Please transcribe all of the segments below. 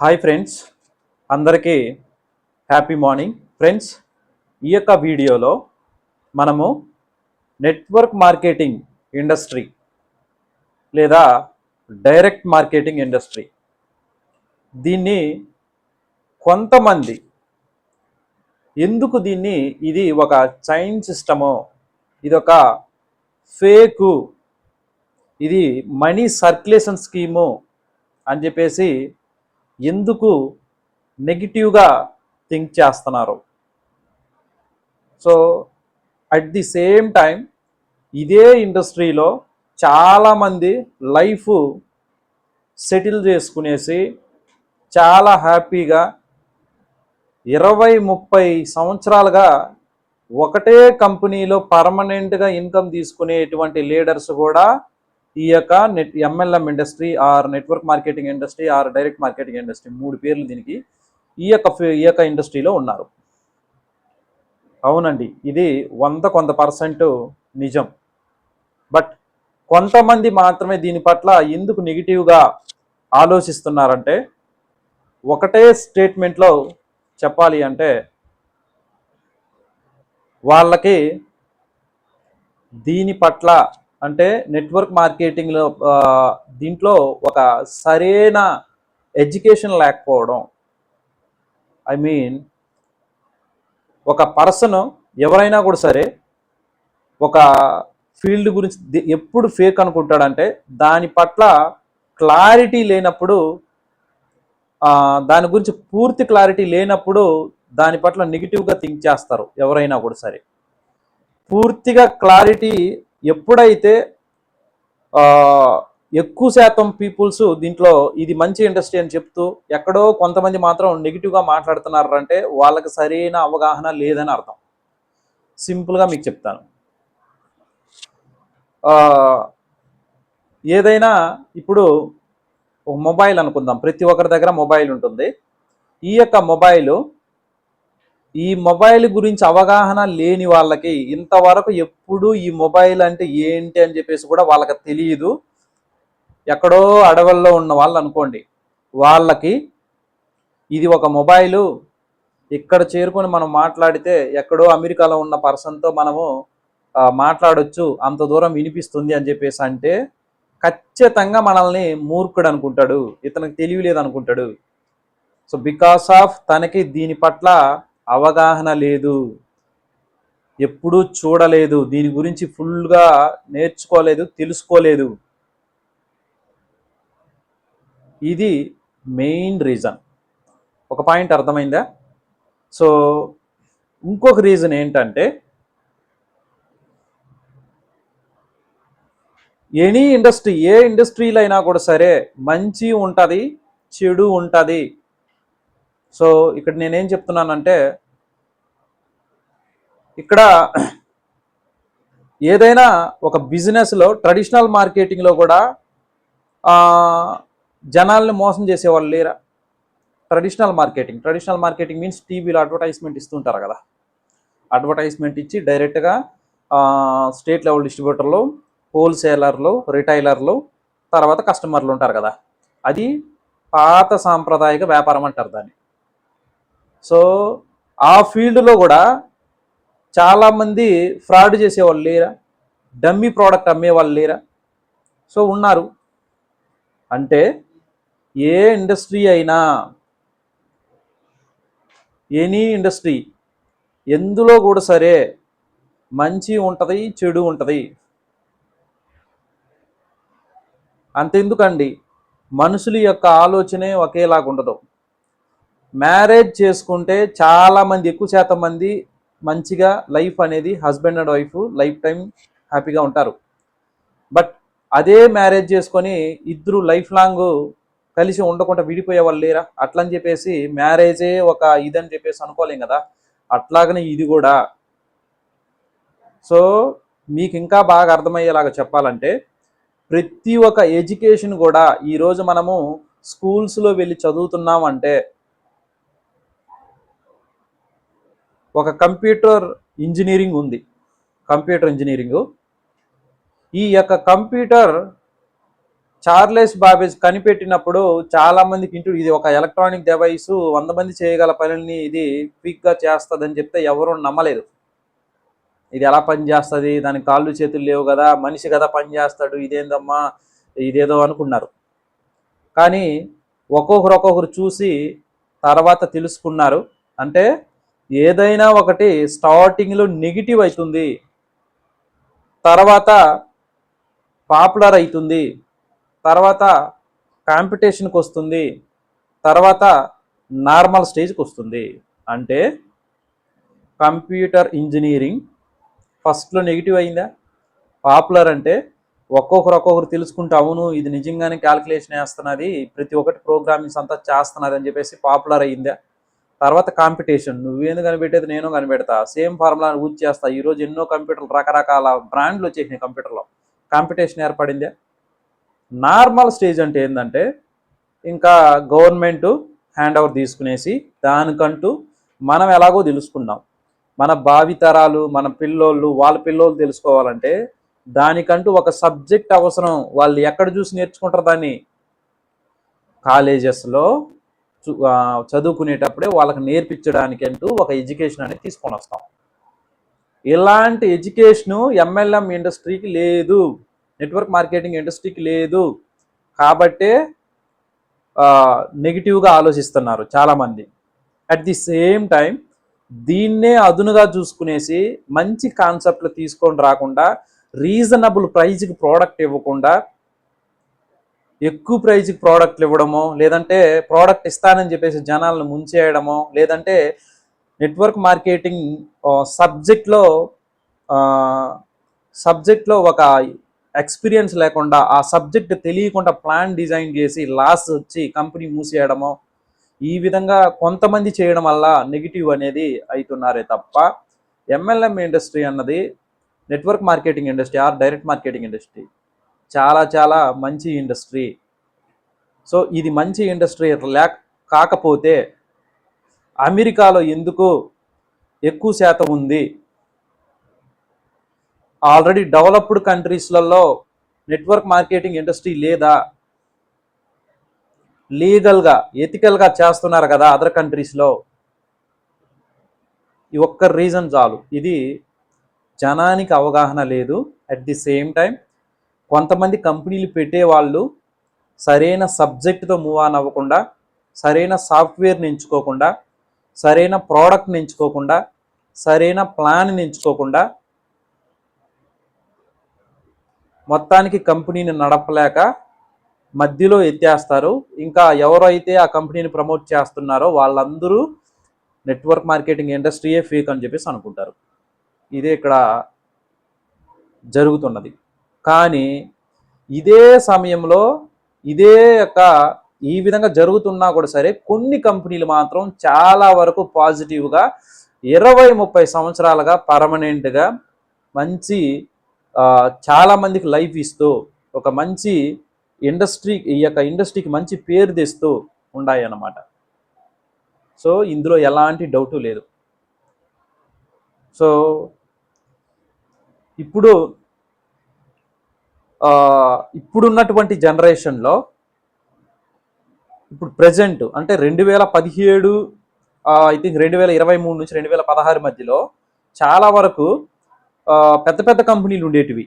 Hi friends అందరికీ happy morning friends ఈ యొక్క వీడియోలో మనము నెట్వర్క్ మార్కెటింగ్ ఇండస్ట్రీ లేదా డైరెక్ట్ మార్కెటింగ్ ఇండస్ట్రీ దీన్ని కొంతమంది ఎందుకు దీన్ని ఇది ఒక చైన్ సిస్టము ఇది ఒక ఫేకు ఇది మనీ సర్క్యులేషన్ స్కీము అని చెప్పేసి ఎందుకు నెగిటివ్గా థింక్ చేస్తున్నారు? So at the same time ఇదే ఇండస్ట్రీలో చాలామంది లైఫ్ సెటిల్ చేసుకునేసి చాలా హ్యాపీగా ఇరవై ముప్పై సంవత్సరాలుగా ఒకటే కంపెనీలో పర్మనెంట్గా ఇన్కమ్ తీసుకునేటువంటి లీడర్స్ కూడా ఈ యొక్క net MLM industry or network marketing industry or direct marketing industry మూడు పేర్లు దీనికి ఈ యొక్క ఈ యొక్క ఇండస్ట్రీలో ఉన్నారు. అవునండి ఇది వంద కొంత పర్సెంట్ నిజం. బట్ కొంతమంది మాత్రమే దీని పట్ల ఎందుకు నెగిటివ్గా ఆలోచిస్తున్నారంటే ఒకటే స్టేట్మెంట్లో చెప్పాలి అంటే వాళ్ళకి దీని పట్ల అంటే నెట్వర్క్ మార్కెటింగ్లో దీంట్లో ఒక సరైన ఎడ్యుకేషన్ లేకపోవడం. ఐ మీన్ ఒక పర్సన్ ఎవరైనా కూడా సరే ఒక ఫీల్డ్ గురించి ఎప్పుడు ఫేక్ అనుకుంటాడంటే దాని పట్ల క్లారిటీ లేనప్పుడు దాని గురించి పూర్తి క్లారిటీ లేనప్పుడు దాని పట్ల నెగిటివ్గా థింక్ చేస్తారు ఎవరైనా కూడా సరే. పూర్తిగా క్లారిటీ ఎప్పుడైతే ఎక్కువ శాతం పీపుల్స్ దీంట్లో ఇది మంచి ఇండస్ట్రీ అని చెప్తూ ఎక్కడో కొంతమంది మాత్రం నెగిటివ్గా మాట్లాడుతున్నారు అంటే వాళ్ళకి సరైన అవగాహన లేదని అర్థం. సింపుల్గా మీకు చెప్తాను. ఏదైనా ఇప్పుడు ఒక మొబైల్ అనుకుందాం. ప్రతి ఒక్కరి దగ్గర మొబైల్ ఉంటుంది. ఈ యొక్క మొబైల్ ఈ మొబైల్ గురించి అవగాహన లేని వాళ్ళకి ఇంతవరకు ఎప్పుడు ఈ మొబైల్ అంటే ఏంటి అని చెప్పేసి కూడా వాళ్ళకి తెలియదు. ఎక్కడో అడవుల్లో ఉన్న వాళ్ళు అనుకోండి వాళ్ళకి ఇది ఒక మొబైలు ఇక్కడ చేరుకొని మనం మాట్లాడితే ఎక్కడో అమెరికాలో ఉన్న పర్సన్తో మనము మాట్లాడొచ్చు అంత దూరం వినిపిస్తుంది అని చెప్పేసి అంటే ఖచ్చితంగా మనల్ని మూర్ఖుడు అనుకుంటాడు ఇతనికి తెలియలేదు అనుకుంటాడు. సో బికాస్ ఆఫ్ తనకి దీని పట్ల అవగాహన లేదు. ఎప్పుడూ చూడలేదు. దీని గురించి ఫుల్గా నేర్చుకోలేదు తెలుసుకోలేదు. ఇది మెయిన్ రీజన్. ఒక పాయింట్ అర్థమైందా? సో ఇంకొక రీజన్ ఏంటంటే ఎనీ ఇండస్ట్రీ ఏ ఇండస్ట్రీలో అయినా కూడా సరే మంచి ఉంటుంది చెడు ఉంటుంది. సో ఇక్కడ నేనేం చెప్తున్నానంటే ఇక్కడ ఏదైనా ఒక బిజినెస్లో ట్రెడిషనల్ మార్కెటింగ్లో కూడా జనాల్ని మోసం చేసేవాళ్ళు లేరా? Traditional marketing. Traditional marketing means టీవీలో అడ్వర్టైజ్మెంట్ ఇస్తుంటారు కదా. అడ్వర్టైజ్మెంట్ ఇచ్చి డైరెక్ట్గా స్టేట్ లెవెల్ డిస్ట్రిబ్యూటర్లు హోల్సేలర్లు రిటైలర్లు తర్వాత కస్టమర్లు ఉంటారు కదా. అది పాత సాంప్రదాయక వ్యాపారం అంటారు దాన్ని. సో ఆ ఫీల్డ్లో కూడా చాలామంది ఫ్రాడ్ చేసేవాళ్ళు లేరా? డమ్మీ ప్రోడక్ట్ అమ్మేవాళ్ళు లేరా? సో ఉన్నారు. అంటే ఏ ఇండస్ట్రీ అయినా ఎనీ ఇండస్ట్రీ ఎందులో కూడా సరే మంచి ఉంటుంది చెడు ఉంటుంది. అంతెందుకండి? మనుషుల యొక్క ఆలోచనే ఒకేలాగా ఉండదు మ్యారేజ్ చేసుకుంటే చాలామంది ఎక్కువ శాతం మంది మంచిగా లైఫ్ అనేది husband and wife life time హ్యాపీగా ఉంటారు. బట్ అదే మ్యారేజ్ చేసుకొని ఇద్దరు లైఫ్ లాంగ్ కలిసి ఉండకుండా విడిపోయే వాళ్ళు లేరా? అట్లని చెప్పేసి మ్యారేజే ఒక ఇదని చెప్పేసి అనుకోలేం కదా? అట్లాగనే ఇది కూడా. సో మీకు ఇంకా బాగా అర్థమయ్యేలాగా చెప్పాలంటే ప్రతి ఒక్క ఎడ్యుకేషన్ కూడా ఈరోజు మనము స్కూల్స్లో వెళ్ళి చదువుతున్నామంటే ఒక కంప్యూటర్ ఇంజనీరింగ్ ఉంది. Computer engineering. ఈ యొక్క కంప్యూటర్ చార్లెస్ బాబేజ్ కనిపెట్టినప్పుడు చాలా మందికి ఇంటూ ఇది ఒక ఎలక్ట్రానిక్ డివైస్ వంద మంది చేయగల పనుల్ని ఇది క్విక్గా చేస్తుందని చెప్తే ఎవరూ నమ్మలేదు. ఇది ఎలా పనిచేస్తుంది దాని దానికి కాళ్ళు చేతులు లేవు కదా? మనిషి కదా పని చేస్తాడు? ఇదేందమ్మా? ఇదేదో అనుకున్నారు. కానీ ఒక్కొక్కరు ఒక్కొక్కరు చూసి తర్వాత తెలుసుకున్నారు. అంటే ఏదైనా ఒకటి స్టార్టింగ్లో నెగిటివ్ అవుతుంది తర్వాత పాపులర్ అవుతుంది తర్వాత కాంపిటీషన్కి వస్తుంది తర్వాత నార్మల్ స్టేజ్కి వస్తుంది. అంటే కంప్యూటర్ ఇంజనీరింగ్ ఫస్ట్లో నెగిటివ్ అయిందా? పాపులర్ అంటే ఒక్కొక్కరు ఒక్కొక్కరు తెలుసుకుంటే అవును ఇది నిజంగానే క్యాల్కులేషన్ వేస్తున్నది ప్రతి ఒక్కటి ప్రోగ్రామింగ్స్ అంతా చేస్తున్నది అని చెప్పేసి పాపులర్ అయ్యిందా తర్వాత కాంపిటీషన్ నువ్వేందు కనిపెట్టేది నేను కనిపెడతా. సేమ్ ఫార్ములా యూజ్ చేస్తా. ఈరోజు ఎన్నో కంప్యూటర్లు రకరకాల బ్రాండ్లు వచ్చేసినాయి కంప్యూటర్లో. కాంపిటీషన్ ఏర్పడిందే? నార్మల్ స్టేజ్ అంటే ఏంటంటే ఇంకా గవర్నమెంట్ హ్యాండ్ ఓవర్ తీసుకునేసి దానికంటూ మనం ఎలాగో తెలుసుకున్నాం మన భావితరాలు మన పిల్లోళ్ళు వాళ్ళ పిల్లోళ్ళు తెలుసుకోవాలంటే దానికంటూ ఒక సబ్జెక్ట్ అవసరం. వాళ్ళు ఎక్కడ చూసి నేర్చుకుంటారు దాన్ని? కాలేజెస్లో చదువుకునేటప్పుడే వాళ్ళకి నేర్పించడానికి అంటూ ఒక ఎడ్యుకేషన్ అనేది తీసుకొని వస్తాం. ఇలాంటి ఎడ్యుకేషను ఎంఎల్ఎం ఇండస్ట్రీకి లేదు నెట్వర్క్ మార్కెటింగ్ ఇండస్ట్రీకి లేదు కాబట్టే నెగిటివ్గా ఆలోచిస్తున్నారు చాలామంది. అట్ ది సేమ్ టైం దీన్నే అదునుగా చూసుకునేసి మంచి కాన్సెప్ట్లు తీసుకొని రాకుండా రీజనబుల్ ప్రైజ్కి ప్రోడక్ట్ ఇవ్వకుండా ఎక్కువ ప్రైజ్కి ప్రోడక్ట్లు ఇవ్వడమో లేదంటే ప్రోడక్ట్ ఇస్తానని చెప్పేసి జనాలను ముంచేయడమో లేదంటే నెట్వర్క్ మార్కెటింగ్ సబ్జెక్ట్లో సబ్జెక్ట్లో ఒక ఎక్స్పీరియన్స్ లేకుండా ఆ సబ్జెక్ట్ తెలియకుండా ప్లాన్ డిజైన్ చేసి లాస్ వచ్చి కంపెనీ మూసేయడమో ఈ విధంగా కొంతమంది చేయడం వల్ల నెగిటివ్ అనేది అవుతున్నారే తప్ప ఎంఎల్ఎం ఇండస్ట్రీ అన్నది network marketing industry or direct marketing industry. చాలా చాలా మంచి ఇండస్ట్రీ. సో ఇది మంచి ఇండస్ట్రీ లేక కాకపోతే అమెరికాలో ఎందుకు ఎక్కువ శాతం ఉంది? ఆల్రెడీ డెవలప్డ్ కంట్రీస్లలో నెట్వర్క్ మార్కెటింగ్ ఇండస్ట్రీ లేదా లీగల్గా ఎథికల్గా చేస్తున్నారు కదా అదర్ కంట్రీస్లో. ఈ ఒక్క రీజన్ చాలు. ఇది జనానికి అవగాహన లేదు. అట్ ది సేమ్ టైం కొంతమంది కంపెనీలు పెట్టే వాళ్ళు సరైన సబ్జెక్ట్తో మూవ్ ఆన్ అవ్వకుండా సరైన సాఫ్ట్వేర్ని ఎంచుకోకుండా సరైన ప్రోడక్ట్ని ఎంచుకోకుండా సరైన ప్లాన్ని ఎంచుకోకుండా మొత్తానికి కంపెనీని నడపలేక మధ్యలో ఎత్తేస్తారు. ఇంకా ఎవరైతే ఆ కంపెనీని ప్రమోట్ చేస్తున్నారో వాళ్ళందరూ నెట్వర్క్ మార్కెటింగ్ ఇండస్ట్రీయే ఫేక్ అని చెప్పేసి అనుకుంటారు. ఇదే ఇక్కడ జరుగుతున్నది. కానీ ఇదే సమయంలో ఇదే యొక్క ఈ విధంగా జరుగుతున్నా కూడా సరే కొన్ని కంపెనీలు మాత్రం చాలా వరకు పాజిటివ్గా ఇరవై ముప్పై సంవత్సరాలుగా పర్మనెంట్గా మంచి చాలామందికి లైఫ్ ఇస్తూ ఒక మంచి ఇండస్ట్రీ ఈ యొక్క ఇండస్ట్రీకి మంచి పేరు తెస్తూ ఉన్నాయి అన్నమాట సో ఇందులో ఎలాంటి డౌటు లేదు. సో ఇప్పుడు ఇప్పుడున్నటువంటి జనరేషన్లో ఇప్పుడు ప్రజెంట్ అంటే రెండు వేల పదిహేడు ఐ థింక్ రెండు వేల ఇరవై మూడు నుంచి రెండు వేల పదహారు మధ్యలో చాలా వరకు పెద్ద పెద్ద కంపెనీలు ఉండేటివి.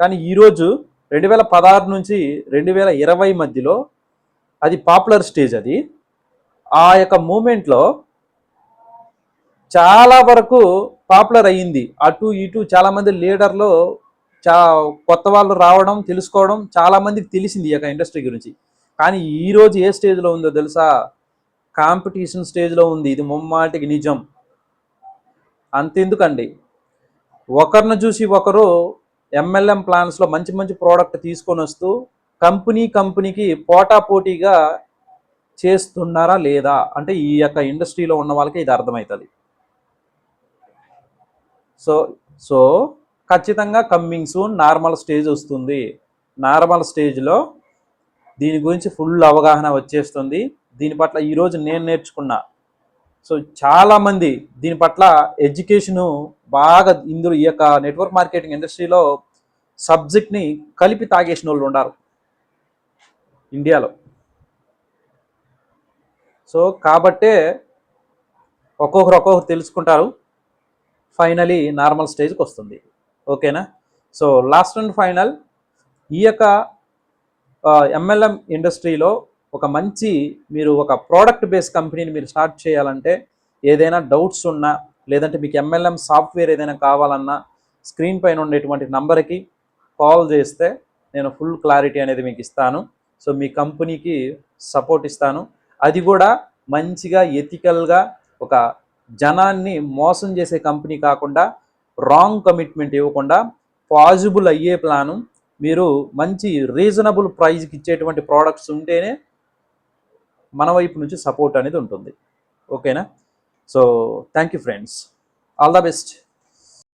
కానీ ఈరోజు రెండు వేల పదహారు నుంచి రెండు వేల ఇరవై మధ్యలో అది పాపులర్ స్టేజ్ అది. ఆ యొక్క మూమెంట్లో చాలా వరకు పాపులర్ అయ్యింది. అటు ఇటు చాలామంది లీడర్లో లీడర్లు చా కొత్త వాళ్ళు రావడం తెలుసుకోవడం చాలా మందికి తెలిసింది ఈ యొక్క ఇండస్ట్రీ గురించి. కానీ ఈ రోజు ఏ స్టేజ్లో ఉందో తెలుసా? కాంపిటీషన్ స్టేజ్లో ఉంది. ఇది ముమ్మాటికి నిజం. అంతెందుకండి. ఒకరిని చూసి ఒకరు ఎంఎల్ఎం ప్లాన్స్లో మంచి మంచి ప్రోడక్ట్ తీసుకొని వస్తూ కంపెనీ కంపెనీకి పోటా పోటీగా చేస్తున్నారా లేదా? అంటే ఈ యొక్క ఇండస్ట్రీలో ఉన్న వాళ్ళకి ఇది అర్థమవుతుంది. సో సో ఖచ్చితంగా కమ్మింగ్ సూన్ నార్మల్ స్టేజ్ వస్తుంది. నార్మల్ స్టేజ్లో దీని గురించి ఫుల్ అవగాహన వచ్చేస్తుంది. దీని పట్ల ఈరోజు నేను నేర్చుకున్నా. సో చాలామంది దీని పట్ల ఎడ్యుకేషను బాగా ఇందులో ఈ యొక్క నెట్వర్క్ మార్కెటింగ్ ఇండస్ట్రీలో సబ్జెక్ట్ని కలిపి తాగేసిన వాళ్ళు ఉన్నారు ఇండియాలో. సో కాబట్టే ఒక్కొక్కరు ఒక్కొక్కరు తెలుసుకుంటారు. ఫైనలీ నార్మల్ స్టేజ్కి వస్తుంది. ఓకేనా? సో లాస్ట్ అండ్ ఫైనల్ ఈ యొక్క ఎంఎల్ఎం ఇండస్ట్రీలో ఒక మంచి మీరు ఒక ప్రోడక్ట్ బేస్ కంపెనీని మీరు స్టార్ట్ చేయాలంటే ఏదైనా డౌట్స్ ఉన్నా లేదంటే మీకు ఎంఎల్ఎం సాఫ్ట్వేర్ ఏదైనా కావాలన్నా స్క్రీన్ పైన ఉండేటువంటి నంబర్కి కాల్ చేస్తే నేను ఫుల్ క్లారిటీ అనేది మీకు ఇస్తాను. సో మీ కంపెనీకి సపోర్ట్ ఇస్తాను. అది కూడా మంచిగా ఎథికల్గా ఒక జనాన్ని మోసం చేసే కంపెనీ కాకుండా రాంగ్ కమిట్మెంట్ ఇవ్వకుండా పాజిబుల్ అయ్యే ప్లాను మీరు మంచి రీజనబుల్ ప్రైజ్కి ఇచ్చేటువంటి ప్రోడక్ట్స్ ఉంటేనే మన వైపు నుంచి సపోర్ట్ అనేది ఉంటుంది. ఓకేనా so thank you friends all the best